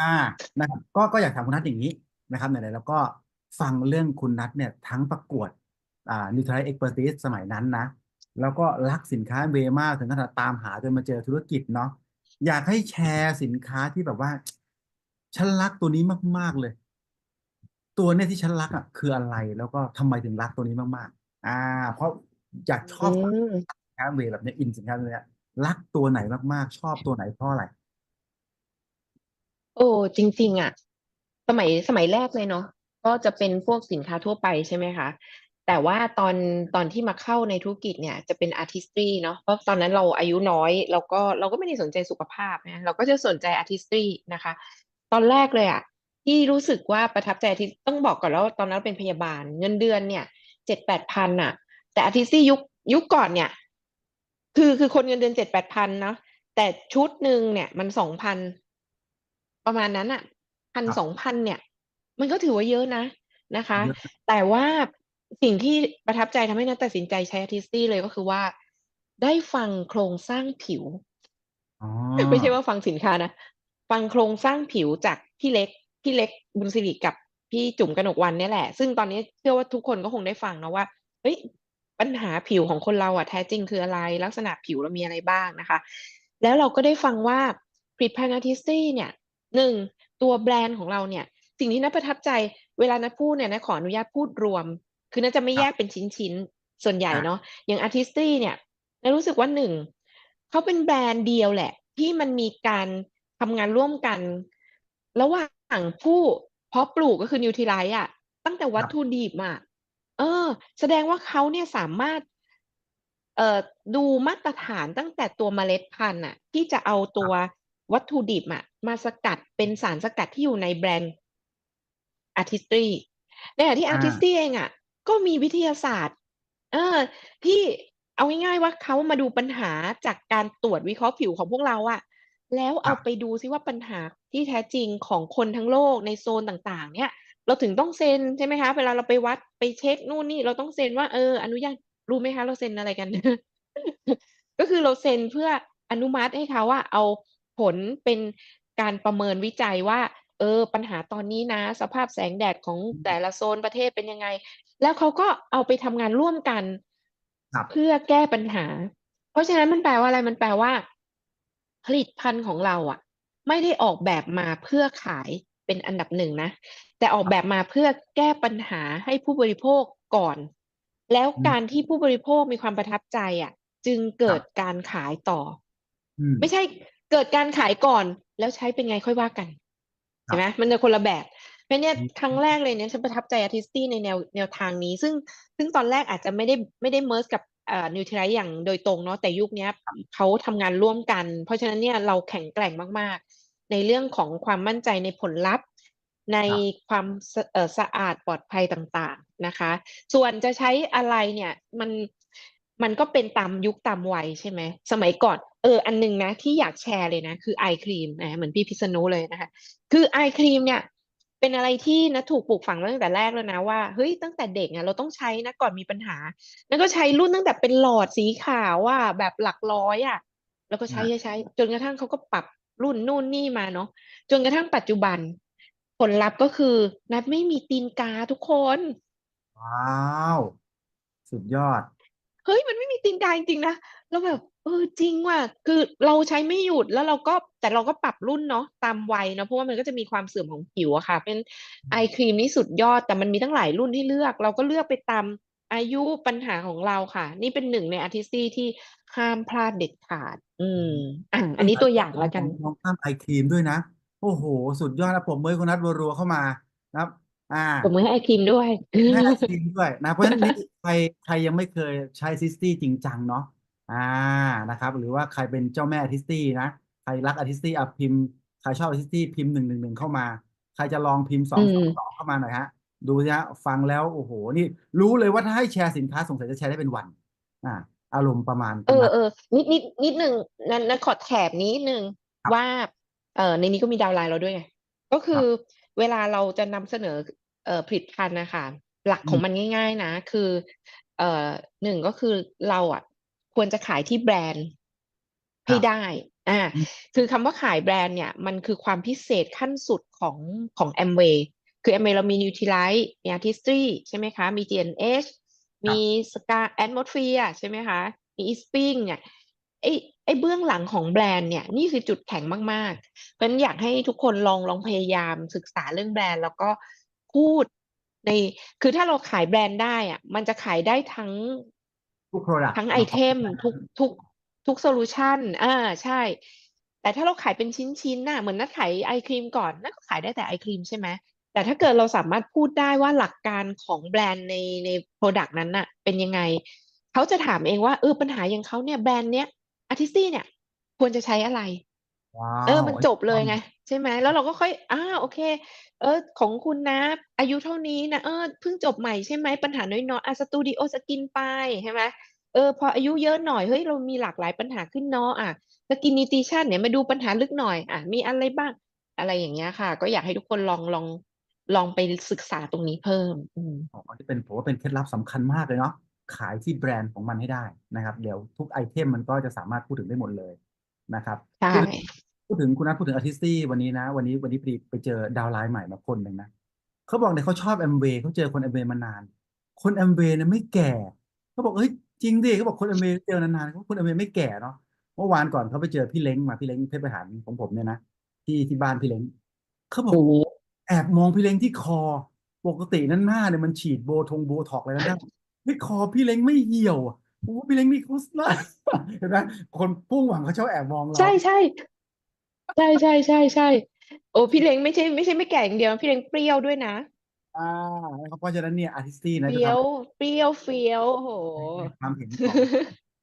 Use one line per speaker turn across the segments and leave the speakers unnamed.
อ่านะครับก็ก็อยากถามคุณนัทอย่างนี้นะครับไหนๆแล้วก็ฟังเรื่องคุณนัทเนี่ยทั้งประกวดอ่า Nutrient Expertise สมัยนั้นนะ แล้วก็รักสินค้าเวมากถึงขนาดตามหาจนมาเจอธุรกิจเนาะอยากให้แชร์สินค้าที่แบบว่า ฉันรักตัวนี้มาก ๆ เลย ตัวเนี่ยที่ฉันรักอะคืออะไรแล้วก็ทำไมถึงรักตัวนี้มากๆ อ่า เพราะอยากช
อื
อบฟัง
ม
สินค้าเวแบบเนี้ยอินสินค้าเวเนี่ยรักตัวไหนมากๆ ชอบตัวไหนเพราะอะไร
โอ้ จริง ๆอะสมัย สมัยแรกเลยเนาะ ก็จะเป็นพวกสินค้าทั่วไป ใช่ไหมคะ แต่ว่าตอน ตอนที่มาเข้าในธุรกิจเนี่ยจะเป็น artistry เนาะ เพราะตอนนั้นเราอายุน้อย แล้วก็ เราก็ไม่ได้สนใจสุขภาพนะ เราก็จะสนใจ artistry นะคะ ตอนแรกเลยอะที่รู้สึกว่าประทับใจที่ต้องบอกก่อนแล้วาตอนนั้นเป็นพยาบาล เงินเดือนเนี่ยเจ็ดแปดพันอะ แต่ artistry ยุค ยุคก่อนเนี่ย คือ คือคนเงินเดือนเจ็ดแปดพันเนาะ แต่ชุดหนึ่งเนี่ยมันสองพัน ประมาณนั้นอะพัน
ครับ
สองพันเนี่ย มันก็ถือว่าเยอะนะนะคะ
เยอะ
แต่ว่าสิ่งที่ประทับใจทำให้นัทตัดสินใจใช้ artistry เลยก็คือว่า ได้ฟังโครงสร้างผิว
อ๋อ
ไม่ใช่ว่าฟังสินค้านะ ฟังโครงสร้างผิวจากพี่เล็ก พี่เล็กบุญสิริกับพี่จุ๋มกนกวันเนี่ยแหละ ซึ่งตอนนี้เชื่อว่าทุกคนก็คงได้ฟังนะว่าเฮ้ยปัญหาผิวของคนเราอะแท้จริงคืออะไร ลักษณะผิวเรามีอะไรบ้างนะคะ แล้วเราก็ได้ฟังว่าผลิตภัณฑ์อาร์ติสตี้เนี่ย หนึ่งตัวแบรนด์ของเราเนี่ย สิ่งที่นัทประทับใจเวลานัทพูดเนี่ยนะขออนุญาตพูดรวม คือนัทจะไม่
ครับ
แยกเป็นชิ้นๆ ส่วนใหญ่
อะ
เนาะอย่างอาร์ติสตี้เนี่ยนัทรู้สึกว่าหนึ่งเขาเป็นแบรนด์เดียวแหละ ที่มันมีการทำงานร่วมกัน ระหว่างผู้เพาะปลูกก็คือนิวท i ไลท์อะ ตั้งแต่วัตถุดิบอะเออ แสดงว่าเขาเนี่ยสามารถเอ่อดูมาตรฐานตั้งแต่ตัวเมล็ดพันธุ์อะ ที่จะเอาตัว วัตถุดิบอะมาสกัดเป็นสารสกัดที่อยู่ในแบรนด์ artistry ในขณะที่
อ่า
artistry เองอะก็มีวิทยาศาสตร์เออที่เอาง่ายๆว่าเขามาดูปัญหาจากการตรวจวิเคราะห์ผิวของพวกเราอะแล้ว
ครั
เอา
บ
ไปดูซิว่าปัญหาที่แท้จริงของคนทั้งโลกในโซนต่างๆ เนี่ย เราถึงต้องเซ็นใช่ไหมคะ เวลาเราไปวัดไปเช็คนู่นนี่เราต้องเซ็นว่าเอออนุญาตรู้ไหมคะ เราเซ็นอะไรกัน ก็คือเราเซ็นเพื่ออนุมัติให้เขาว่าเอา ผลเป็นการประเมินวิจัยว่าเออปัญหาตอนนี้นะ สภาพแสงแดดของแต่ละโซนประเทศเป็นยังไง แล้วเขาก็เอาไปทำงานร่วมกัน
ครับ
เพื่อแก้ปัญหา เพราะฉะนั้นมันแปลว่าอะไรมันแปลว่า ผลิตภัณฑ์ของเราอะ ไม่ได้ออกแบบมาเพื่อขายเป็นอันดับหนึ่งนะ แต่ออกแบบมาเพื่อแก้ปัญหาให้ผู้บริโภคก่อน แล้ว
อืม
การที่ผู้บริโภคมีความประทับใจอะ จึงเกิดการขายต่อ
อืม
ไม่ใช่ เกิดการขายก่อนแล้วใช้เป็นไงค่อยว่ากัน
ครับ
ใช่ไหมมันจะคนละแบบเพราะเนี่ย
อืม
ครั้งแรกเลยเนี่ยฉันประทับใจอาร์ติสตี้ในแนวแนวทางนี้ ซึ่งซึ่งตอนแรกอาจจะไม่ได้ไม่ได้เมิร์สกับเอ่อนิวทรอย่างโดยตรงเนาะแต่ยุคเนี้ยเขาทำงานร่วมกัน เพราะฉะนั้นเนี่ยเราแข็งแกร่งมาก ๆ ในเรื่องของความมั่นใจในผลลัพธ์ ใน
ครับ
ความสะเอ่อสะอาดปลอดภัยต่าง ๆนะคะ ส่วนจะใช้อะไรเนี่ยมันมันก็เป็นตามยุคตามวัยใช่ไหมสมัยก่อน เอออันหนึงนะที่อยากแชร์เลยนะ คือไอครีมนะเหมือนพี่พิษณุเลยนะคะ คือไอครีมเนี่ย เป็นอะไรที่นะถูกปลูกฝังมาตั้งแต่แรกแล้วนะว่าเฮ้ยตั้งแต่เด็กอะเราต้องใช้นะก่อนมีปัญหา แล้วก็ใช้รุ่นตั้งแต่เป็นหลอดสีขาวอะแบบหลักร้อยอะแล้วก็ใช้
อ่า
ใช้ใช้ จนกระทั่งเขาก็ปรับรุ่นนู่นนี่มาเนาะจนกระทั่งปัจจุบัน ผลลัพธ์ก็คือ นัดไม่มีตีนกาทุกคน
ว้าว สุดยอด
เฮ้ยมันไม่มีตีนกาจริงๆนะแล้วแบบ เออจริงว่ะ คือเราใช้ไม่หยุดแล้วเราก็แต่เราก็ปรับรุ่นเนาะตามวัยเนาะเพราะว่ามันก็จะมีความเสื่อมของผิวอะค่ะ เป็นไอครีมนี่สุดยอดแต่มันมีตั้งหลายรุ่นให้เลือก เราก็เลือกไปตามอายุปัญหาของเราค่ะ นี่เป็นหนึ่งในอาร์ติสตี้ที่ห้ามพลาดเด็ดขาด อืมอะอันนี้ตัวอย่างแล้วกัน
มองข้ามไอครีมด้วยนะ โอ้โห สุดยอดนะผมมือคุณนัทรัวๆเข้ามานะครับอ่า
ผมมือให้ไอครีมด้วย
ให้ไอครีมด้วยนะเพราะฉะนั้นนี่ใครใครยังไม่เคยใช้ซิสตี้จริงจังเนาะ อ่านะครับ หรือว่าใครเป็นเจ้าแม่อาร์ติสตี้นะใครรักอาร์ติสตี้อะพิมพ์ใครชอบอาร์ติสตี้พิมพ์หนึ่งหนึ่งหนึ่งเข้ามา ใครจะลองพิมพ์สอง
อื
สอง
ม
สองเข้ามาหน่อยฮะ ดูสิฮะฟังแล้วโอ้โห นี่ รู้เลยว่าถ้าให้แชร์สินค้าสงสัยจะแชร์ได้เป็นวัน อ่า อารมณ์ประมาณ
เอ
ประ
อ
มาณ
เออนิดนิดนิดหนึ่งนั้นนั้นขอแถบนิดนึง
ครับ
ว่าเออในนี้ก็มีดาวน์ไลน์เราด้วยไงก็คือเวลาเราจะนำเสนอเอ่อผลิตภัณฑ์นะคะหลัก
อืม
ของมันง่าย ๆ นะ คือเอ่อหนึ่งก็คือเราอะ ควรจะขายที่แบรนด์ให้
ครับ
ได้อ่า
อืม
คือคำว่าขายแบรนด์เนี่ยมันคือความพิเศษขั้นสุดของของ Amway คือ Amway เรามี Nutrilite มี Artistry ใช่ไหมคะ มี G&H มี Scar Atmosphere ใช่ไหมคะ มี Eastspring เนี่ยไอ้ไอ้เบื้องหลังของแบรนด์เนี่ยนี่คือจุดแข็งมากๆ เพราะฉะนั้นอยากให้ทุกคนลองลองพยายามศึกษาเรื่องแบรนด์ แล้วก็พูดในคือถ้าเราขายแบรนด์ได้อะมันจะขายได้ทั้ง
ทุก product
ทั้งไอเทมทุกทุกทุกโซลูชันอ่าใช่ แต่ถ้าเราขายเป็นชิ้นๆน่ะเหมือนนัดขายไอครีมก่อนนัดก็ขายได้แต่ไอครีมใช่ไหมแต่ถ้าเกิดเราสามารถพูดได้ว่าหลักการของแบรนด์ในในโปรดักต์นั้นน่ะ เป็นยังไง เขาจะถามเองว่าเออปัญหาอย่างเขาเนี่ยแบรนด์เนี้ยอาร์ติสตี้เนี่ย ควรจะใช้อะไร
ว้า
เออมัน
ว
จบเลยไง ใช่ไหมแล้วเราก็ค่อยอ่าโอเค เออ ของคุณนะ อายุเท่านี้นะเออเพิ่งจบใหม่ใช่ไหมปัญหาน้อยๆอะสตูดิโอสกินไปใช่ไหมเออ พออายุเยอะหน่อยเฮ้ยเรามีหลากหลายปัญหาขึ้นเนาะอะสกินนิติชันเนี่ยมาดูปัญหาลึกหน่อยอะมีอะไรบ้าง อะไรอย่างเงี้ยค่ะ ก็อยากให้ทุกคนลองลองลองไปศึกษาตรงนี้เพิ่ม อืม
อ๋อที่เป็นผมว่าเป็นเคล็ดลับสำคัญมากเลยเนาะขายที่แบรนด์ของมันให้ได้นะครับ เดี๋ยวทุกไอเทมมันก็จะสามารถพูดถึงได้หมดเลยนะครับ
ใช่
พูดถึงพูดถึงคุณนัทพูดถึงอาร์ติสตี้วันนี้นะ วันนี้วันนี้พอดีไปเจอดาวน์ไลน์ใหม่มาคนหนึ่งนะเขาบอกเนี่ยเขาชอบแอมเวย์เขาเจอคนแอมเวย์มานาน คนแอมเวย์เนี่ยไม่แก่เขาบอกเฮ้ยจริงดิเขาบอกคนแอมเวย์เจอนานๆเขาคนแอมเวย์ไม่แก่เนาะเมื่อวานก่อนเขาไปเจอพี่เล้งมาพี่เล้งเพชรประหารของผมเนี่ยนะที่ที่บ้านพี่เล้งเขาบอก
โอ้โห
แอบมองพี่เล้งที่คอ ปกตินั้นหน้าเนี่ยมันฉีดโบทงโบท็อกอะไรแล้วนะไม่คอพี่เล้งไม่เหี่ยวอะโอ้โหพี่เล้งนี่เขาหน้าเห็นไหมคนพุ่งหวังเขาชอบแอบมองเรา
ใช่ใช่ ใช่ใช่ใช่ใช่โอ้พี่เล้งไม่ใช่ไม่ใช่ไม่แก่อย่างเดียว พี่เล้งเปรี้ยวด้วยนะ
อ่านะครับเพราะฉะนั้นเนี่ยอาร์ติสตี้
เป
นะจะ
รี้ยว
ทำ
เปรี้ยวเฟี้ยวโอ้โห
ให้ความเห็นของ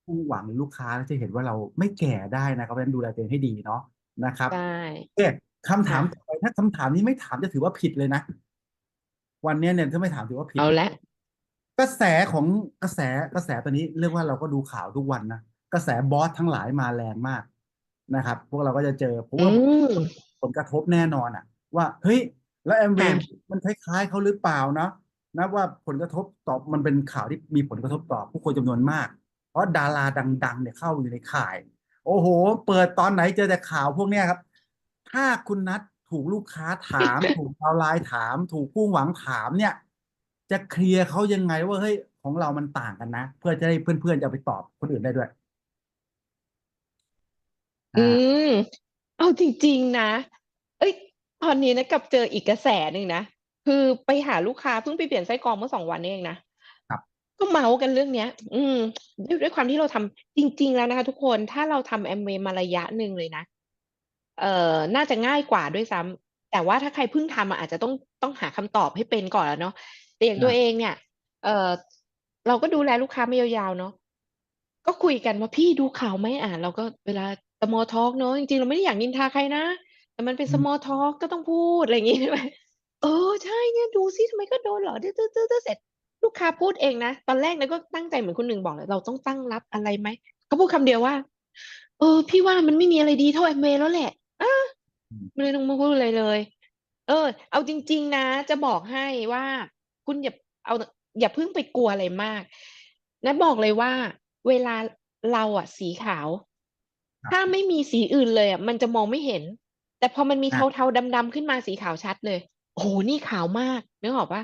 ผู้หวังหรือลูกค้าจะเห็นว่าเราไม่แก่ได้นะครับเพราะฉะนั้นดูแลตัวเองให้ดีเนาะนะครับ
ใช่
โอเคคำถามต่อไปถ้าคำถามนี้ไม่ถามจะถือว่าผิดเลยนะ วันเนี้ยเนี่ยถ้าไม่ถามถือว่าผิด
เอาละ
กระแสของกระแสกระแสตอนนี้เรียกว่าเราก็ดูข่าวทุกวันนะกระแสบอสทั้งหลายมาแรงมาก นะครับ พวกเราก็จะเจอผม
อื
ว่า
ม
ผลกระทบแน่นอนอะ ว่าเฮ้ยแล้วแอมเว
ค่ะ
มันคล้ายๆเขาหรือเปล่านะนะว่าผลกระทบต่อมันเป็นข่าวที่มีผลกระทบต่อผู้คนจำนวนมาก เพราะดาราดัง ๆ เนี่ยเข้าอยู่ในข่าย โอ้โห เปิดตอนไหนเจอแต่ข่าวพวกเนี้ยครับ ถ้าคุณนัทถูกลูกค้าถาม ถูกดาวน์ไลน์ถาม ถูกผู้หวังถามเนี่ย จะเคลียร์เขายังไงว่าเฮ้ยของเรามันต่างกันนะ เพื่อจะได้เพื่อนๆจะเอาไปตอบคนอื่นได้ด้วย
อื
อ่า
ม เอาจริง ๆ นะ เอ้ยตอนนี้นะกับเจออีกกระแสหนึ่งนะ คือไปหาลูกค้า เพิ่งไปเปลี่ยนไส้กรองเมื่อสองวันนี้เองนะ
ครับ
ก็เมาส์กันเรื่องเนี้ย อืม ด้วย ด้วยความที่เราทำ จริง ๆ แล้วนะคะทุกคน ถ้าเราทำแอมเวย์มาระยะหนึ่งเลยนะ เอ่อ น่าจะง่ายกว่าด้วยซ้ำ แต่ว่าถ้าใครเพิ่งทำอะอาจจะต้อง ต้องหาคำตอบให้เป็นก่อนแล้วเนาะ แต่อย่างตัว
อ่า
เองเนี่ย เอ่อ เราก็ดูแลลูกค้าไม่ยาว ๆ เนาะ ก็คุยกันว่า พี่ดูข่าวไหมอ่านเราก็ เวลา small talk เนาะ จริง ๆ เราไม่ได้อยากนินทาใครนะ แต่มันเป็น
อืม
small talk ก็ต้องพูด อะไรอย่างงี้ ใช่ไหม เออ ใช่ เนี่ยดูซิทำไมก็โดนเหรอตื้อตื้อตื้อเสร็จ ลูกค้าพูดเองนะ ตอนแรกนะก็ตั้งใจเหมือนคุณหนึ่งบอกเลย เราต้องตั้งรับอะไรไหม เขาพูดคำเดียวว่า เออ พี่ว่ามันไม่มีอะไรดีเท่าแอมเวย์แล้วแหละอะ
อืม
ไม่ได้ต้องมาพูดอะไรเลย เออ เอาจริง ๆ นะ จะบอกให้ว่า คุณอย่า เอาอย่าเพิ่งไปกลัวอะไรมากนะบอกเลยว่า เวลาเราอะสีขาว
ครับ
ถ้าไม่มีสีอื่นเลยอะมันจะมองไม่เห็น แต่พอมันมี
อะ
เทาๆดำๆขึ้นมาสีขาวชัดเลย โอ้โหนี่ขาวมากนึกออกปะ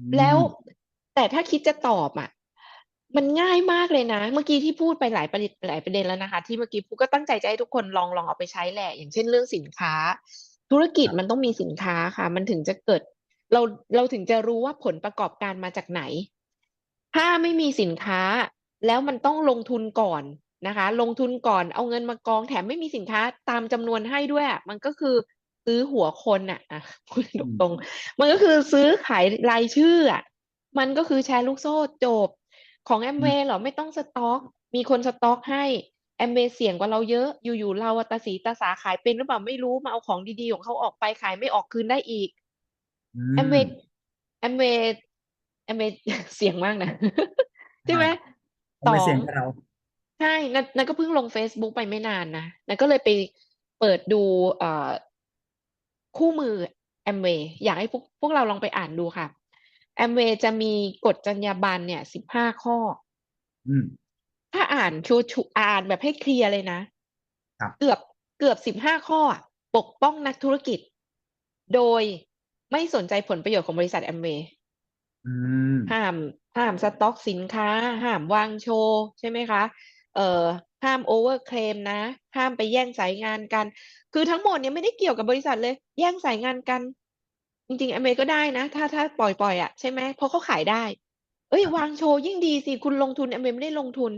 อื
แล้ว
ม
แต่ถ้าคิดจะตอบอะมันง่ายมากเลยนะ เมื่อกี้ที่พูดไปหลายประเด็นหลายประเด็นแล้วนะคะ ที่เมื่อกี้พูดก็ตั้งใจจะให้ทุกคนลองลองเอาไปใช้แหละ อย่างเช่นเรื่องสินค้า ธุรกิจ
ครับ
มันต้องมีสินค้าค่ะ มันถึงจะเกิด เราเราถึงจะรู้ว่าผลประกอบการมาจากไหน ถ้าไม่มีสินค้าแล้วมันต้องลงทุนก่อน นะคะ ลงทุนก่อนเอาเงินมากองแถมไม่มีสินค้าตามจำนวนให้ด้วยอะมันก็คือซื้อหัวคนอะอะพูด
อืม
ตรงๆมันก็คือซื้อขายรายชื่ออะมันก็คือแชร์ลูกโซ่จบ ของแอม
อื
เว
ม
ย์เหรอไม่ต้องสต็อก มีคนสต็อกให้แอมเวย์เสี่ยงกว่าเราเยอะอยู่ๆเราอะตาสีตาสาขายเป็นหรือเปล่าไม่รู้มาเอาของดีๆของเขาออกไปขายไม่ออกคืนได้อีก
อื
แอมเว
ม
ย์แอมเวย์แอมเวย์เสี่ยงมากนะใช่ไหม
ทำ
ส
ไม
อ
เสี่ย
ง
งกับเรา
ใช่ นัท นัทก็เพิ่งลง Facebook ไปไม่นานนะ นัทก็เลยไปเปิดดู เอ่อ คู่มือแอมเวย์อยากให้พวก พวกเราลองไปอ่านดูค่ะแอมเวย์จะมีกฎจรรยาบรรณเนี่ยสิบห้าข้อ
อืม
ถ้าอ่านชัวร์ๆอ่านแบบให้เคลียร์เลยนะ
ครับ
เกือบเกือบสิบห้าข้ออะปกป้องนักธุรกิจ โดยไม่สนใจผลประโยชน์ของบริษัทแอมเวย์
อืม
ห้ามห้ามสต็อกสินค้า ห้ามวางโชว์ ใช่ไหมคะ เอ่อห้ามโอเวอร์เคลมนะ ห้ามไปแย่งสายงานกัน คือทั้งหมดเนี่ยไม่ได้เกี่ยวกับบริษัทเลย แย่งสายงานกัน จริงๆอเมก็ได้นะ ถ้าถ้าปล่อยปล่อยอะใช่ไหมเพราะเขาขายได้ เอ้ยวางโชว์ยิ่งดีสิ คุณลงทุนอเมไม่ได้ลงทุน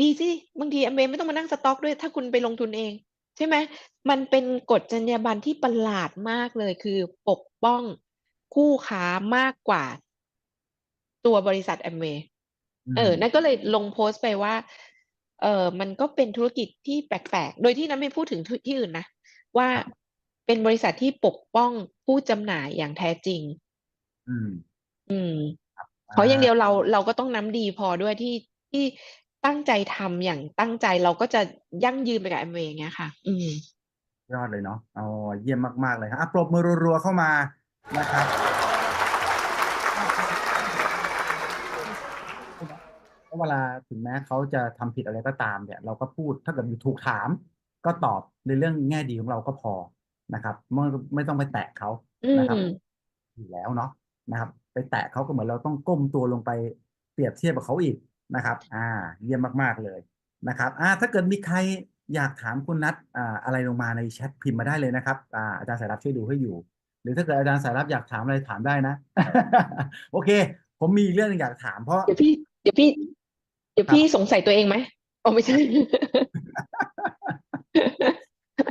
ดีสิ บางทีอเมไม่ต้องมานั่งสต็อกด้วย ถ้าคุณไปลงทุนเอง ใช่ไหมมันเป็นกฎจรรยาบรรณที่ประหลาดมากเลย คือปกป้องคู่ค้ามากกว่า ตัวบริษัทแอมเวย์
อืม
เออ นั่นก็เลยลงโพสต์ไปว่า เออมันก็เป็นธุรกิจที่แปลกๆ โดยที่นั้นไม่พูดถึงที่ที่อื่นนะ ว่าเป็นบริษัทที่ปกป้องผู้จำหน่ายอย่างแท้จริง
อืม
อืมเพราะอย่างเดียวเราเราก็ต้องน้ำดีพอด้วยที่ที่ตั้งใจทำอย่างตั้งใจเราก็จะยั่งยืนไปกับแอมเวย์อย่างเงี้ยค่ะ อืม
ยอดเลยเนาะอ๋อเยี่ยมมาก ๆ เลยครับอะปรบมือรัวๆเข้ามานะครับ เพ ราะเวลาถึงแม้เขาจะทำผิดอะไรก็ตามเนี่ย เราก็พูดถ้าเกิดมีถูกถาม ก็ตอบในเรื่องแง่ดีของเราก็พอนะครับไม่ไม่ต้องไปแตะเขา
อื
นะครับ
ม
อยู่แล้วเนาะนะครับ ไปแตะเขาก็เหมือนเราต้องก้มตัวลงไปเปรียบเทียบกับเขาอีกนะครับ อ่า เยี่ยมมากๆเลยนะครับ อ่า ถ้าเกิดมีใครอยากถามคุณนัทอ่าอะไรลงมาในแชทพิมพ์มาได้เลยนะครับ อ่าอาจารย์สายรับช่วยดูให้อยู่ หรือถ้าเกิดอาจารย์สายรับอยากถามอะไรถามได้นะ โอเค ผมมีอีกเรื่องหนึงอยากถามเพราะ
เดี๋ยวพี่เดี๋ยวพี่เดี๋ยว
ครับ
พี่สงสัยตัวเองไหมอ๋อไม่ใช่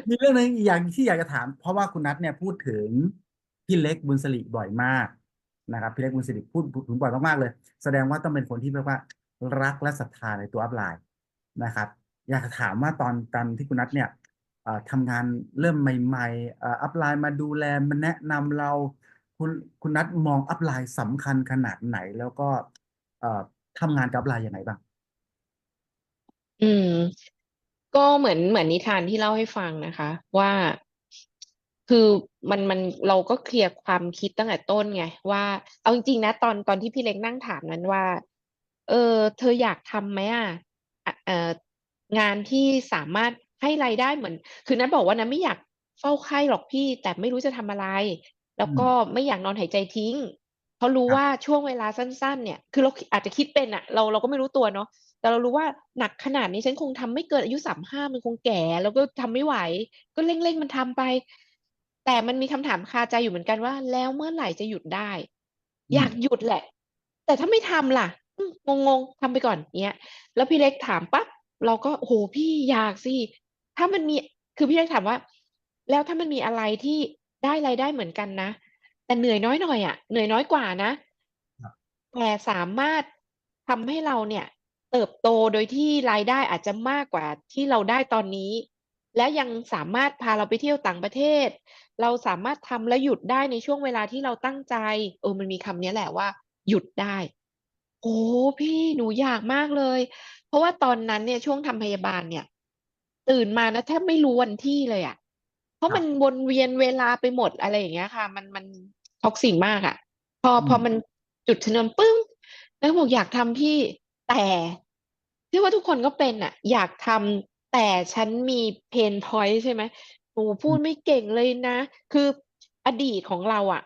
มีเรื่องหนึงอีกอย่างที่อยากจะถาม เพราะว่าคุณนัทเนี่ยพูดถึงพี่เล็กบุญสิริบ่อยมากนะครับพี่เล็กบุญสิริพูดพูดถึงบ่อยมากๆเลย แสดงว่าต้องเป็นคนที่เรียกว่า รักและศรัทธาในตัวอัพไลน์นะครับ อยากจะถามว่าตอนตอนที่คุณนัทเนี่ยเอ่อทำงานเริ่มใหม่ๆเอ่ออัพไลน์มาดูแลมาแนะนำเรา คุณคุณนัทมองอัพไลน์สำคัญขนาดไหน แล้วก็เอ่อทำงานกับอัพไลน์ยังไงบ้าง
อืม ก็เหมือนเหมือนนิทานที่เล่าให้ฟังนะคะ ว่าคือมันมันเราก็เคลียร์ความคิดตั้งแต่ต้นไง ว่าเอาจริงๆนะ ตอนตอนที่พี่เล็กนั่งถามนั้นว่า เออ เธออยากทำไหมอะอะเอองานที่สามารถให้รายได้เหมือน คือนัทบอกว่านะไม่อยากเฝ้าไข้หรอกพี่ แต่ไม่รู้จะทำอะไร แล้วก็ไม่อยากนอนหายใจทิ้ง เพราะรู้
ครับ
ว่าช่วงเวลาสั้น ๆ เนี่ย คือเราอาจจะคิดเป็นอะเราเราก็ไม่รู้ตัวเนาะ แต่เรารู้ว่าหนักขนาดนี้ฉันคงทำไม่เกินอายุสามห้ามันคงแก่ แล้วก็ทำไม่ไหว ก็เร่งๆมันทำไป แต่มันมีคำถามคาใจอยู่เหมือนกันว่า แล้วเมื่อไหร่จะหยุดได้
อืม
อยากหยุดแหละ แต่ถ้าไม่ทำล่ะอืมงงๆทำไปก่อนเนี้ย แล้วพี่เล็กถามปั๊บเราก็โอ้โหพี่อยากสิถ้ามันมีคือพี่เล็กถามว่า แล้วถ้ามันมีอะไรที่ได้รายได้เหมือนกันนะแต่เหนื่อยน้อยหน่อยอะเหนื่อยน้อยกว่านะแต่สามารถทำให้เราเนี่ย เติบโตโดยที่รายได้อาจจะมากกว่าที่เราได้ตอนนี้ และยังสามารถพาเราไปเที่ยวต่างประเทศ เราสามารถทำและหยุดได้ในช่วงเวลาที่เราตั้งใจ เออมันมีคำนี้แหละว่า หยุดได้ โอ้พี่หนูอยากมากเลย เพราะว่าตอนนั้นเนี่ยช่วงทำพยาบาลเนี่ย ตื่นมานะแทบไม่รู้วันที่เลยอะ เพราะมันวนเวียนเวลาไปหมดอะไรอย่างเงี้ยค่ะ มันมันท็อกซิกมากอะ พอพอมันจุดชนวนปึ้งแล้วบอกอยากทำพี่ แต่เชื่อว่าทุกคนก็เป็นอะอยากทำแต่ฉันมีเพนพอยต์ใช่ไหมหนูพูดไม่เก่งเลยนะ คืออดีตของเราอะ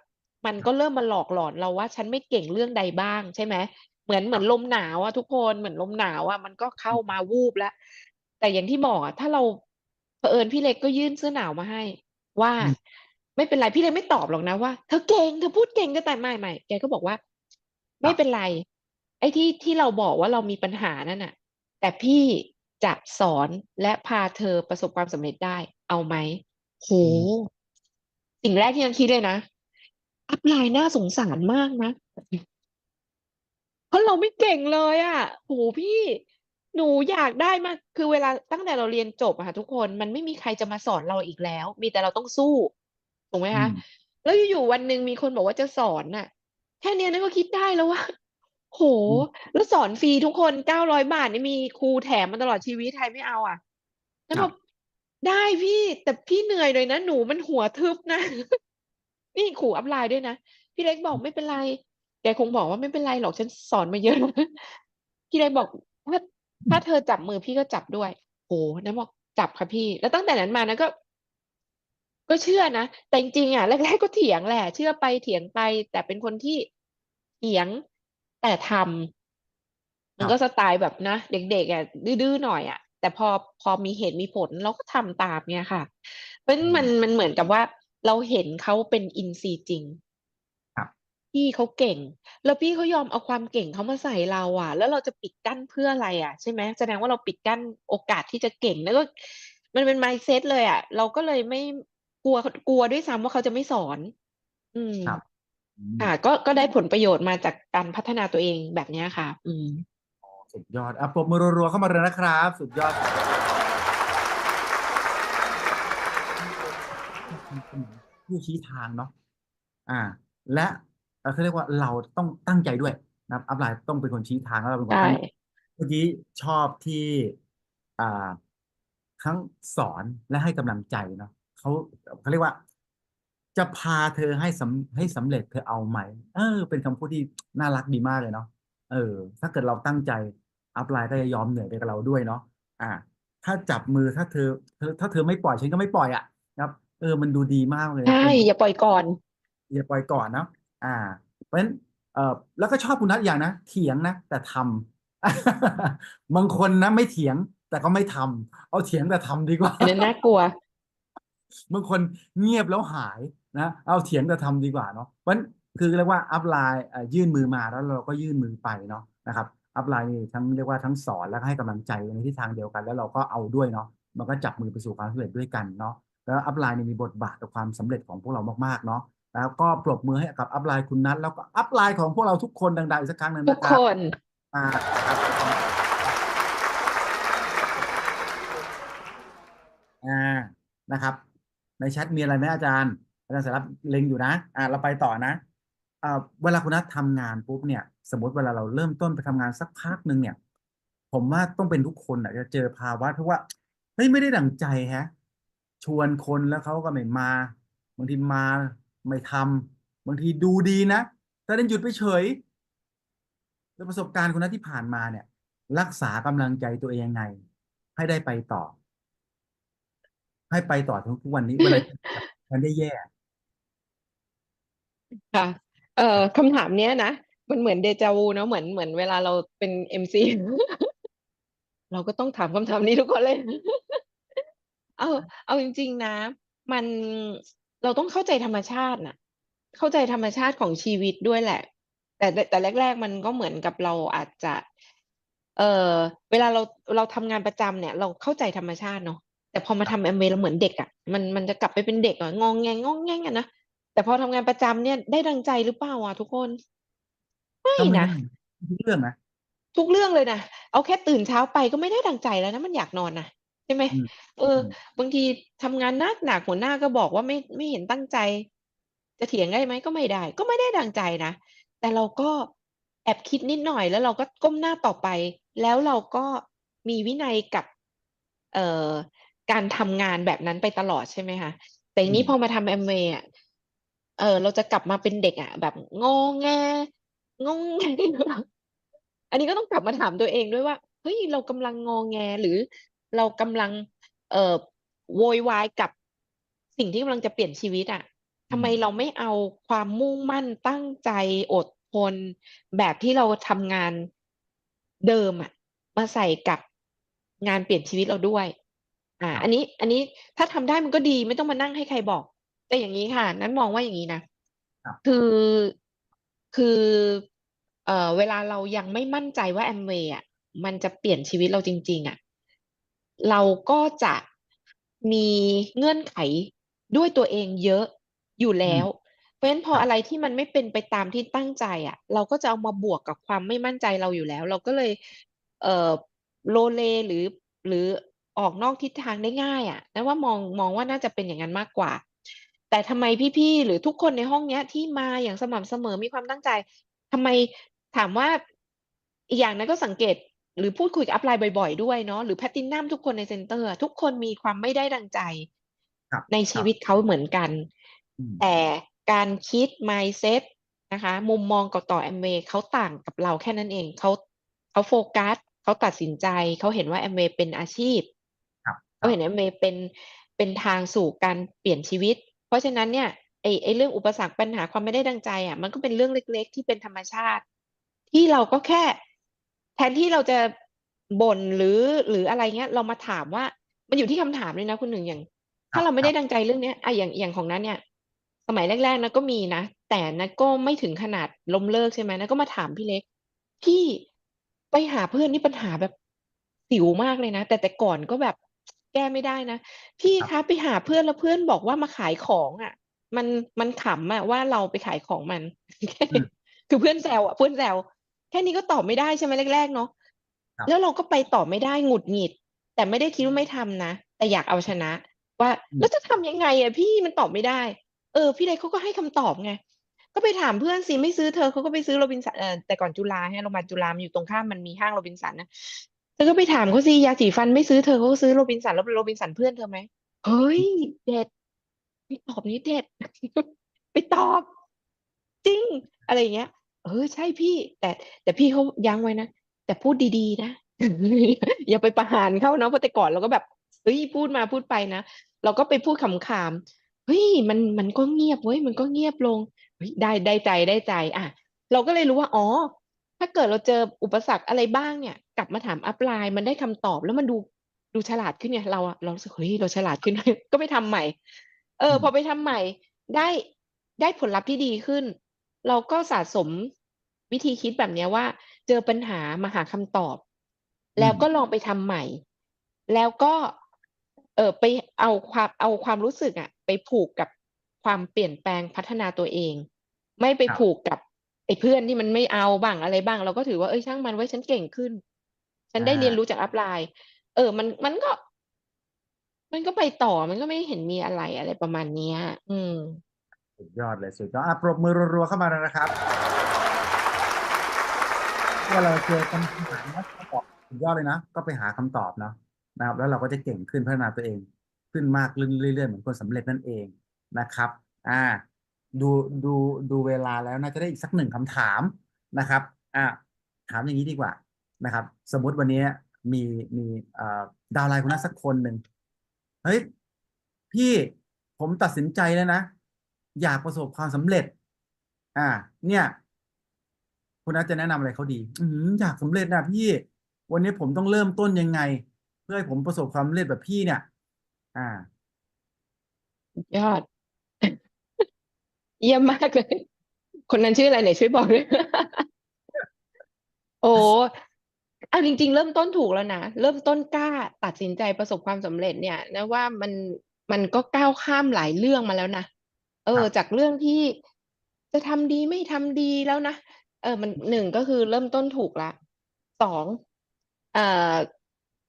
มันก็เริ่มมาหลอกหลอนเราว่า ฉันไม่เก่งเรื่องใดบ้างใช่ไหมเหมือนเหมือนลมหนาวอะทุกคนเหมือนลมหนาวอะมันก็เข้ามาวูบแล้วแต่อย่างที่บอกอะถ้าเราเผอิญพี่เล็กก็ยื่นเสื้อหนาวมาให้ ว่า
อืม
ไม่เป็นไรพี่เล็กไม่ตอบหรอกนะว่าเธอเก่งเธอพูดเก่งก็แต่ไม่ไม่แกก็บอกว่า ไม่เป็นไร ไอ้ที่ที่เราบอกว่าเรามีปัญหานั่นน่ะ แต่พี่จะสอนและพาเธอประสบความสำเร็จได้ เอาไหมโหสิ่งแรกที่ฉันคิดเลยนะอัพไลน์น่าสงสารมากนะ เพราะเราไม่เก่งเลยอะโหพี่ หนูอยากได้มากคือเวลาตั้งแต่เราเรียนจบอะค่ะทุกคนมันไม่มีใครจะมาสอนเราอีกแล้ว มีแต่เราต้องสู้ถูกไหม
อื
คะ
ม
แล้วอยู่ๆวันหนึ่งมีคนบอกว่าจะสอนน่ะ แค่เนี้ยนั่นก็คิดได้แล้วว่า โห
อืม
แล้วสอนฟรีทุกคนเก้าร้อยบาทนี่มีครูแถมมาตลอดชีวิตใครไม่เอาอะแล้ว
ครับ
อบกได้พี่แต่พี่เหนื่อยเลยนะ หนูมันหัวทึบนะ นี่ขู่อัพไลน์ด้วยนะ พี่เล็กบอกไม่เป็นไร แกคงบอกว่าไม่เป็นไรหรอกฉันสอนมาเยอะแล้วพี่เล็กบอกถ้าถ้าเธอจับมือพี่ก็จับด้วยโหนะบอกจับค่ะพี่ แล้วตั้งแต่นั้นมานะก็ ก็เชื่อนะ แต่จริงๆอะแรกๆก็เถียงแหละ เชื่อไปเถียงไป แต่เป็นคนที่เถียง แต่ทำ
ค
มัน
รับ
ก็สไตล์แบบนะ เด็ก ๆอะดื้อ ๆ หน่อยอะแต่พอ พอมีเหตุมีผล เราก็ทำตามเนี่ยค่ะ เพราะฉะ
อื
นั้นมั
ม
นมันเหมือนกับว่า เราเห็นเขาเป็นอินทรีย์จริง
ครับ
พี่เขาเก่ง แล้วพี่เขายอมเอาความเก่งเขามาใส่เราอะแล้วเราจะปิดกั้นเพื่ออะไรอะใช่ไหม แสดงว่าเราปิดกั้นโอกาสที่จะเก่ง แล้วก็ มันเป็น mindset เลยอะเราก็เลยไม่ กลัว กลัวด้วยซ้ำว่าเขาจะไม่สอน อืม
ครับอืม
ค่ะก็ก็ได้ผลประโยชน์มาจากการพัฒนาตัวเองแบบเนี้ยค่ะ อืม
สุดยอดอะปรบมือรัวๆเข้ามาเลยนะครับ สุดยอดผู้ชี้ทางเนาะอ่า และเอ่อเขาเรียกว่าเราต้องตั้งใจด้วยนะครับอัพไลน์ต้องเป็นคนชี้ทางแล้วเราเป็นคน
ใช่
ตั้ง เมื่อกี้ชอบที่อ่าทั้งสอนและให้กำลังใจเนาะเขาเขาเรียกว่า จะพาเธอให้สำให้สำเร็จเธอเอาไหม เออ เป็นคำพูดที่น่ารักดีมากเลยเนาะ เออ ถ้าเกิดเราตั้งใจอัพไลน์ก็จะยอมเหนื่อยไปกับเราด้วยเนาะ อ่า ถ้าจับมือถ้าเธอเธอถ้าเธอไม่ปล่อยฉันก็ไม่ปล่อยอะนะครับ เออ มันดูดีมากเลย
ใช่
เป็น
อย่าปล่อยก่อน
อย่าปล่อยก่อนนะอ่า เพราะฉะนั้น เออแล้วก็ชอบคุณนัทอย่างนะ เถียงนะ แต่ทำบางคนนะไม่เถียงแต่ก็ไม่ทำเอาเถียงแต่ทำดีกว่า
อันนั้นน่ากลัว
บางคนเงียบแล้วหายนะเอาเถียงแต่ทำดีกว่าเนาะเพราะฉะนั้นคือเรียกว่าอัพไลน์เอ่อยื่นมือมาแล้วเราก็ยื่นมือไปเนาะนะครับอัพไลน์นี่ทั้งเรียกว่าทั้งสอนแล้วก็ให้กำลังใจในทิศทางเดียวกัน แล้วเราก็เอาด้วยเนาะมันก็จับมือไปสู่ความสำเร็จด้วยกันเนาะแล้วอัพไลน์เนี่ยมีบทบาทกับความสำเร็จของพวกเรามากๆเนาะแล้วก็ปรบมือให้กับอัพไลน์คุณนัทแล้วก็อัพไลน์ของพวกเราทุกคนดังๆอีกสักครั้งหนึ่ง
ทุ
นะ
ก
ค
ครับน
อ่าครับอ่านะครับ ในแชทมีอะไรไหมอาจารย์ อาจารย์สารับเล็งอยู่นะ อ่าเราไปต่อนะอ่าเวลาคุณนัททำงานปุ๊บเนี่ย สมมติเวลาเราเริ่มต้นไปทำงานสักพักหนึ่งเนี่ย ผมว่าต้องเป็นทุกคนอะจะเจอภาวะที่ว่าเฮ้ยไม่ได้ดั่งใจฮะ ชวนคนแล้วเขาก็ไม่มาบางทีมาไม่ทำบางทีดูดีนะแต่ดันหยุดไปเฉยแล้วประสบการณ์คุณนัทที่ผ่านมาเนี่ย รักษากำลังใจตัวเองยังไง ให้ได้ไปต่อ ให้ไปต่อถึงทุกวันนี้เวลามันได้แย่
ค่ะ เอ่อคำถามเนี้ยนะมันเหมือนเดจาวูเนาะเหมือนเหมือนเวลาเราเป็นเอ็มซีเราก็ต้องถามคำถามนี้ทุกคนเลย เอาเอาจริง ๆ นะ มันเราต้องเข้าใจธรรมชาติน่ะ เข้าใจธรรมชาติของชีวิตด้วยแหละ แต่แต่แต่แรก ๆ มันก็เหมือนกับเราอาจจะ เอ่อเวลาเราเราทำงานประจำเนี่ย เราเข้าใจธรรมชาติเนาะ แต่พอมาทำแอมเวย์เราเหมือนเด็กอะมันมันจะกลับไปเป็นเด็กอะงองแงงงองแงงอะนะแต่พอทำงานประจำเนี่ยได้ดังใจหรือเปล่าอะทุกคนไม่
ก็ไม่
นะ
ได้ทุกเรื่องนะ
ทุกเรื่องเลยนะเอาแค่ตื่นเช้าไปก็ไม่ได้ดังใจแล้วนะมันอยากนอนนะใช่ไหม
อืม
เออ
อืม
บางทีทำงานหนักหนักหัวหน้าก็บอกว่าไม่ไม่เห็นตั้งใจ จะเถียงได้ไหมก็ไม่ได้ ก็ไม่ได้ดังใจนะแต่เราก็แอบคิดนิดหน่อยแล้วเราก็ก้มหน้าต่อไป แล้วเราก็มีวินัยกับ เอ่อ การทำงานแบบนั้นไปตลอดใช่ไหมคะแต่ที
อื
นี้
ม
พอมาทำแอมเวย์อะเออ เราจะกลับมาเป็นเด็กอะ แบบงอแงงงแงอันนี้ก็ต้องกลับมาถามตัวเองด้วยว่าเฮ้ยเรากำลังงอแงหรือเรากำลัง เอ่อโวยวายกับสิ่งที่กำลังจะเปลี่ยนชีวิตอะ
อื
ทำไม
ม
เราไม่เอาความมุ่งมั่นตั้งใจอดทนแบบที่เราทำงานเดิมอะ มาใส่กับงานเปลี่ยนชีวิตเราด้วย อ่า
ครับ
อันนี้ อันนี้ถ้าทำได้มันก็ดี ไม่ต้องมานั่งให้ใครบอก แต่อย่างนี้ค่ะ นั้นมองว่าอย่างนี้นะ
ครับ
คือ คือ เอ่อ เวลาเรายังไม่มั่นใจว่าแอมเวย์อะมันจะเปลี่ยนชีวิตเราจริง ๆอะเราก็จะมีเงื่อนไขด้วยตัวเองเยอะอยู่
อื
แล้
ม
ว เพราะฉะนั้นพ
ค
อ
รับ
อะไรที่มันไม่เป็นไปตามที่ตั้งใจอะเราก็จะเอามาบวกกับความไม่มั่นใจเราอยู่แล้ว เราก็เลย เอ่อ โลเล หรือ หรือ ออกนอกทิศทางได้ง่ายอะนั้นว่ามองมองว่าน่าจะเป็นอย่างนั้นมากกว่า แต่ทำไมพี่ๆหรือทุกคนในห้องเนี้ย ที่มาอย่างสม่ำเสมอมีความตั้งใจทำไมถามว่าอีกอย่างนะก็สังเกตหรือพูดคุยกับอัพไลน์บ่อยๆด้วยเนาะหรือแพลตินัมทุกคนในเซ็นเตอร์อะทุกคนมีความไม่ได้ดังใจ
ครับ
ใน
ค
ชี
รับ
วิตเขาเหมือนกัน
อืม
แต่การคิด mindset นะคะ มุมมองกับต่อแอมเวย์เขาต่างกับเราแค่นั้นเองเขาเขาโฟกัสเขาตัดสินใจ เขาเห็นว่าแอมเวย์เป็นอาชีพ
ครับ
ก็เห็นว่าเมย์เป็นเป็นทางสู่การเปลี่ยนชีวิต เพราะฉะนั้นเนี่ยไอ้ไอ้เรื่องอุปสรรคปัญหาความไม่ได้ดังใจอะมันก็เป็นเรื่องเล็ก ๆ ที่เป็นธรรมชาติ ที่เราก็แค่ แทนที่เราจะบ่นหรือหรืออะไรเงี้ย เรามาถามว่า มันอยู่ที่คำถามเลยนะคุณหนึ่งอย่าง
ครั
ถ้า
บ
เราไม่
ค
ได้
รับ
ดังใจเรื่องเนี้ยอะอย่างอย่างของนั้นเนี่ย สมัยแรกๆนะก็มีนะแต่นะก็ไม่ถึงขนาดล้มเลิกใช่ไหมนะก็มาถามพี่เล็กพี่ไปหาเพื่อนนี่ปัญหาแบบสิวมากเลยนะแต่แต่ก่อนก็แบบ แก้ไม่ได้นะ พี่
ครับ
คะไปหาเพื่อนแล้วเพื่อนบอกว่ามาขายของอะ มันมันขำอะว่าเราไปขายของมันแค่
อื
นี้
ม
คือเพื่อนแซวอะเพื่อนแซวแค่นี้ก็ตอบไม่ได้ใช่ไหมแรกๆเนาะ
ครับ
แล้วเราก็ไปต่อไม่ได้หงุดหงิด แต่ไม่ได้คิดว่าไม่ทำนะแต่อยากเอาชนะ ว่า
อืม
แล้วจะทำยังไงอะพี่มันตอบไม่ได้ เออ พี่เล็กเขาก็ให้คำตอบไงก็ไปถามเพื่อนสิไม่ซื้อเธอเขาก็ไปซื้อโรบินสันเออแต่ก่อนจุฬาฮะโรงพยาบาลจุฬามันอยู่ตรงข้ามมันมีห้างโรบินสันนะ เธอก็ไปถามเขาสิยาสีฟันไม่ซื้อเธอเขาก็ซื้อโรบินสันแล้วโรบินสันเพื่อนเธอไหมเฮ้ยเด็ดไปตอบนี้เด็ด ไปตอบ จริง อะไรอย่างเงี้ย เออใช่พี่ แต่ แต่พี่เขายั้งไว้นะแต่พูดดีๆนะอย่าไปประหารเขาเนาะเพราะแต่ก่อนเราก็แบบเฮ้ยพูดมาพูดไปนะเราก็ไปพูดขำๆเฮ้ยมันมันก็เงียบเว้ยมันก็เงียบลงได้ได้ใจได้ใจ อะ เราก็เลยรู้ว่า อ๋อ ถ้าเกิดเราเจออุปสรรคอะไรบ้างเนี่ย กลับมาถามอัพไลน์มันได้คำตอบแล้วมันดูดูฉลาดขึ้นเนี่ยเราอะเรารู้สึกเฮ้ยเราฉลาดขึ้น ก็ไปทำใหม่ เออ
อืม
พอไปทำใหม่ได้ได้ผลลัพธ์ที่ดีขึ้น เราก็สะสมวิธีคิดแบบเนี้ยว่า เจอปัญหามาหาคำตอบ
อื
แล้ว
ม
ก็ลองไปทำใหม่ แล้วก็เออไปเอาความเอาความรู้สึกอะไปผูกกับความเปลี่ยนแปลงพัฒนาตัวเอง ไม่ไป
ครับ
ผูกกับ ไอ้เพื่อนที่มันไม่เอาบ้างอะไรบ้าง เราก็ถือว่าเอ้ยช่างมันไว้ฉันเก่งขึ้น ฉัน
อ่า
ได้เรียนรู้จากอัพไลน์เออ มันมันก็ มันก็ไปต่อมันก็ไม่เห็นมีอะไรอะไรประมาณเนี้ย อืม
สุดยอดเลยสุดยอดอะปรบมือรัวๆเข้ามาเลยนะครับเมื่อเราเจอคำถามแล้วคำตอบสุดยอดเลยนะ ก็ไปหาคำตอบเนาะนะครับ แล้วเราก็จะเก่งขึ้นพัฒนาตัวเอง ขึ้นมากเรื่อยๆเหมือนคนสำเร็จนั่นเองนะครับ อ่า ดูดูดูเวลาแล้วน่าจะได้อีกสักหนึ่งคำถามนะครับอ่าถามอย่างนี้ดีกว่านะครับ สมมติวันนี้มีมีดาวไลน์คนนั้นสักคนหนึ่งเฮ้ยพี่ผมตัดสินใจแล้วนะ อยากประสบความสำเร็จ อ่า เนี่ยคุณนัทจะแนะนำอะไรเขาดี อือยากสำเร็จนะพี่ วันนี้ผมต้องเริ่มต้นยังไง เพื่อให้ผมประสบความสำเร็จแบบพี่เนี่ย อ่า
ยอด เยี่ยมมากเลย คนนั้นชื่ออะไรไหนช่วยบอกด้วยโอ้เอาจริง ๆ เริ่มต้นถูกแล้วนะเริ่มต้นกล้าตัดสินใจประสบความสำเร็จเนี่ยนะว่ามันมันก็ก้าวข้ามหลายเรื่องมาแล้วนะเอ
ค
อ
รับ
จากเรื่องที่จะทำดีไม่ทำดีแล้วนะเออ มันหนึ่งก็คือเริ่มต้นถูกละสองเอ่อ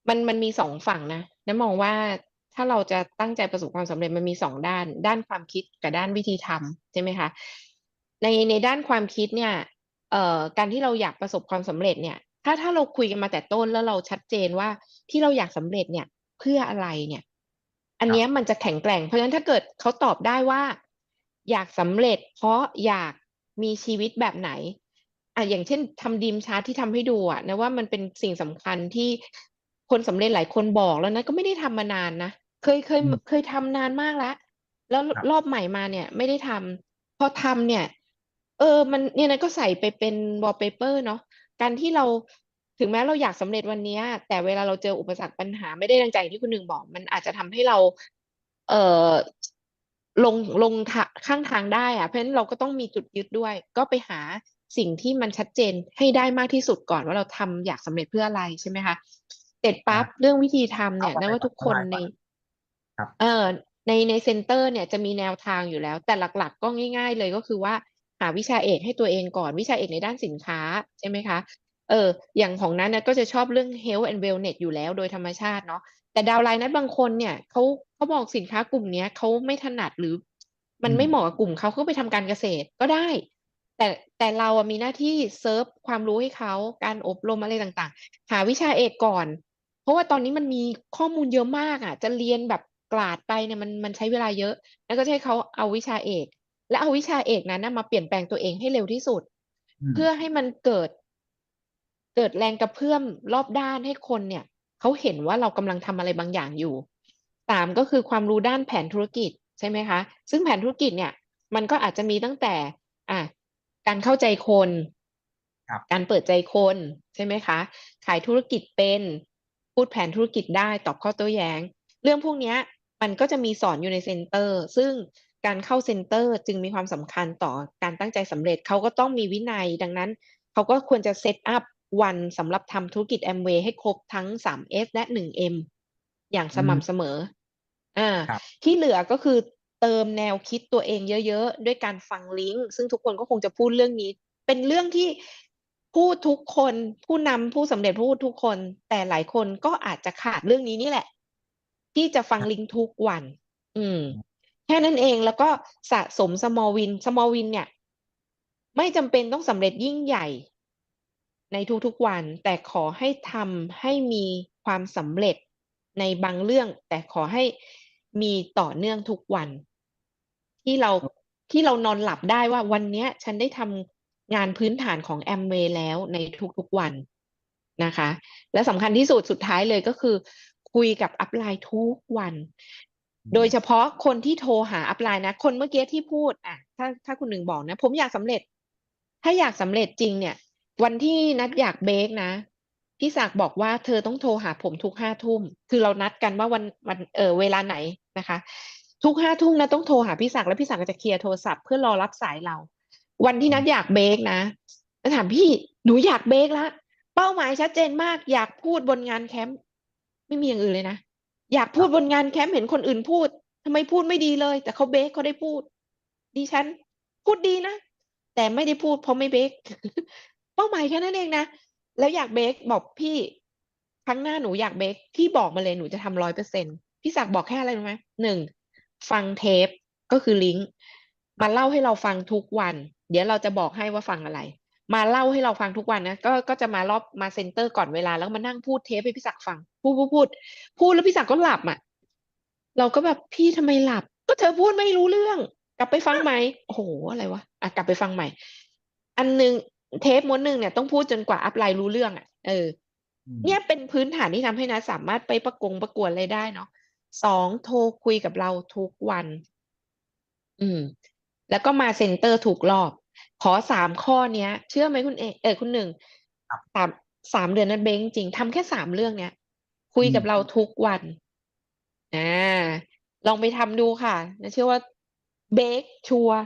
มันมันมีสองฝั่งนะนะมองว่า ถ้าเราจะตั้งใจประสบความสำเร็จมันมีสองด้าน ด้านความคิดกับด้านวิธีทำใช่ไหมคะ ในในด้านความคิดเนี่ยเอ่อการที่เราอยากประสบความสำเร็จเนี่ย ถ้าถ้าเราคุยกันมาแต่ต้นแล้วเราชัดเจนว่าที่เราอยากสำเร็จเนี่ยเพื่ออะไรเนี่ย อัน
ครับ
เนี้ยมันจะแข็งแกร่ง เพราะฉะนั้นถ้าเกิดเขาตอบได้ว่า อยากสำเร็จ เพราะอยากมีชีวิตแบบไหนอะอย่างเช่นทำดีมชาร์ตที่ทำให้ดูอะนะว่ามันเป็นสิ่งสำคัญที่คนสำเร็จหลายคนบอกแล้วนะก็ไม่ได้ทำมานานนะ เคยเคย
อืม
เคยทำนานมากแล้ว แล้ว
ครับ
รอบใหม่มาเนี่ยไม่ได้ทำพอทำเนี่ย เออ มันเนี่ยนะก็ใส่ไปเป็นวอลเปเปอร์เนาะการที่เราถึงแม้เราอยากสำเร็จวันเนี้ย แต่เวลาเราเจออุปสรรคปัญหาไม่ได้ดังใจอย่างที่คุณหนึ่งบอก มันอาจจะทำให้เรา เอ่อลงลงทะข้างทางได้อะเพราะฉะนั้นเราก็ต้องมีจุดยึดด้วย ก็ไปหาสิ่งที่มันชัดเจนให้ได้มากที่สุดก่อนว่าเราทำอยากสำเร็จเพื่ออะไรใช่ไหมคะเสร็จปั๊บเรื่องวิธีทำเนี่ย
เอาอะไร
นะว่าทุก
ก่อน
คน
เอาอะไร
ใน
ก่อน ครับ
เออในในเซ็นเตอร์เนี่ยจะมีแนวทางอยู่แล้ว แต่หลักๆ ก็ง่าย ๆ เลยก็คือว่าหาวิชาเอกให้ตัวเองก่อนวิชาเอกในด้านสินค้าใช่ไหมคะเอออย่างของนั้นนะก็จะชอบเรื่อง health and wellness อยู่แล้วโดยธรรมชาติเนาะแต่ดาวไลน์นั้นบางคนเนี่ยเขาเขาบอกสินค้ากลุ่มเนี้ยเขาไม่ถนัดหรือ มันไม่เหมาะกับกลุ่มเขาเขาไปทำการเกษตรก็ได้ แต่แต่เราอะมีหน้าที่เซิร์ฟความรู้ให้เขาการอบรมอะไรต่างๆ หาวิชาเอกก่อน เพราะว่าตอนนี้มันมีข้อมูลเยอะมากอะจะเรียนแบบ กลาดไปเนี่ยมันมันใช้เวลาเยอะ แล้วก็จะให้เขาเอาวิชาเอก และเอาวิชาเอกนั้นนะมาเปลี่ยนแปลงตัวเองให้เร็วที่สุด
อืม
เพื่อให้มันเกิด เกิดแรงกระเพื่อมรอบด้านให้คนเนี่ยเขาเห็นว่าเรากำลังทำอะไรบางอย่างอยู่สามก็คือความรู้ด้านแผนธุรกิจใช่ไหมคะ ซึ่งแผนธุรกิจเนี่ย มันก็อาจจะมีตั้งแต่อะการเข้าใจคน
ครับ
การเปิดใจคนใช่ไหมคะ ขายธุรกิจเป็น พูดแผนธุรกิจได้ตอบข้อโต้แย้ง เรื่องพวกเนี้ยมันก็จะมีสอนอยู่ในเซ็นเตอร์ ซึ่งการเข้าเซ็นเตอร์จึงมีความสำคัญต่อการตั้งใจสำเร็จเขาก็ต้องมีวินัยดังนั้นเขาก็ควรจะเซตอัพวันสำหรับทำธุรกิจแอมเวย์ให้ครบทั้ง 3S และ 1M อย่างสม่ำเสมอ อ่า
ครับ
ที่เหลือก็คือเติมแนวคิดตัวเองเยอะๆ ด้วยการฟังลิงก์ ซึ่งทุกคนก็คงจะพูดเรื่องนี้ เป็นเรื่องที่พูดทุกคน ผู้นำผู้สำเร็จพูดทุกคน แต่หลายคนก็อาจจะขาดเรื่องนี้นี่แหละ ที่จะฟังลิงก์ทุกวัน อืม แค่นั้นเองแล้วก็สะสม small win small win เนี่ย ไม่จำเป็นต้องสำเร็จยิ่งใหญ่ ในทุกๆวัน แต่ขอให้ทำให้มีความสำเร็จในบางเรื่อง แต่ขอให้มีต่อเนื่องทุกวัน ที่เราที่เรานอนหลับได้ว่าวันเนี้ยฉันได้ทำงานพื้นฐานของแอมเวย์แล้วในทุกๆวันนะคะ และสำคัญที่สุดสุดท้ายเลยก็คือ คุยกับอัพไลน์ทุกวัน โดยเฉพาะคนที่โทรหาอัพไลน์นะ คนเมื่อกี้ที่พูดอะถ้าถ้าคุณหนึ่งบอกนะ ผมอยากสำเร็จ ถ้าอยากสำเร็จจริงเนี่ย วันที่นัดอยากเบรกนะพี่ศักดิ์บอกว่าเธอต้องโทรหาผมทุกห้าทุ่ม คือเรานัดกันว่าวันวันเออเวลาไหนนะคะ ทุกห้าทุ่มนะต้องโทรหาพี่ศักดิ์แล้วพี่ศักดิ์ก็จะเคลียร์โทรศัพท์เพื่อรอรับสายเรา วันที่นัดอยากเบรกนะแล้วถามพี่หนูอยากเบรกละเป้าหมายชัดเจนมากอยากพูดบนงานแคมป์ ไม่มีอย่างอื่นเลยนะ อยากพูดบนงานแคมป์เห็นคนอื่นพูดทำไมพูดไม่ดีเลย แต่เขาเบรกเขาได้พูด ดิฉัน พูดดีนะ แต่ไม่ได้พูดเพราะไม่เบรกเป้าหมายแค่นั้นเองนะ แล้วอยากเบรกบอกพี่ครั้งหน้าหนูอยากเบรกพี่บอกมาเลยหนูจะทำร้อยเปอร์เซ็นพี่ศักร์บอกแค่อะไรรู้ไหมหนึ่งฟังเทปก็คือลิงก์มาเล่าให้เราฟังทุกวัน เดี๋ยวเราจะบอกให้ว่าฟังอะไร มาเล่าให้เราฟังทุกวันนะก็ก็จะมารอบมาเซ็นเตอร์ก่อนเวลาแล้วมานั่งพูดเทปให้พี่ศักร์ฟัง พูดพูดพูดพูดแล้วพี่ศักดิ์ก็หลับอะ เราก็แบบพี่ทำไมหลับ ก็เธอพูดไม่รู้เรื่อง กลับไปฟังใหม่โอ้โหอะไรวะอะกลับไปฟังใหม่ อันหนึงเทปม้วนหนึ่งเนี่ยต้องพูดจนกว่าอัพไลน์รู้เรื่องอะเออ
อืม
เนี่ยเป็นพื้นฐานที่ทำให้นะสามารถไปประกงประกวดอะไรได้เนาะสองโทรคุยกับเราทุกวัน อืม แล้วก็มาเซ็นเตอร์ถูกรอบ ขอสามข้อเนี้ย เชื่อไหมคุณเอกเออคุณหนึ่ง
ครับ
สามสามเดือนนั้นเบ้งจริงทำแค่สามเรื่องเนี้ย คุยกับ
อืม
เราทุกวันอ่าลองไปทำดูค่ะ นะเชื่อว่า เบรกชัวร์